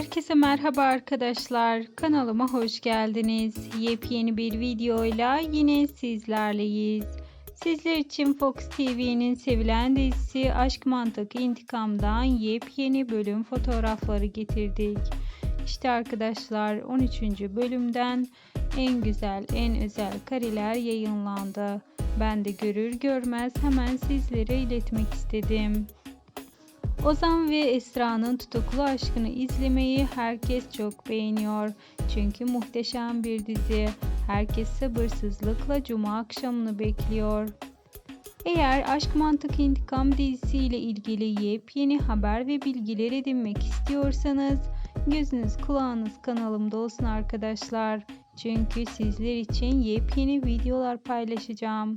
Herkese merhaba arkadaşlar. Kanalıma hoş geldiniz. Yepyeni bir videoyla yine sizlerleyiz. Sizler için Fox TV'nin sevilen dizisi Aşk Mantık İntikam'dan yepyeni bölüm fotoğrafları getirdik. İşte arkadaşlar 13. bölümden en güzel, en özel kareler yayınlandı. Ben de görür görmez hemen sizlere iletmek istedim. Ozan ve Esra'nın tutuklu aşkını izlemeyi herkes çok beğeniyor. Çünkü muhteşem bir dizi. Herkes sabırsızlıkla cuma akşamını bekliyor. Eğer Aşk Mantık İntikam dizisi ile ilgili yepyeni haber ve bilgiler edinmek istiyorsanız gözünüz kulağınız kanalımda olsun arkadaşlar. Çünkü sizler için yepyeni videolar paylaşacağım.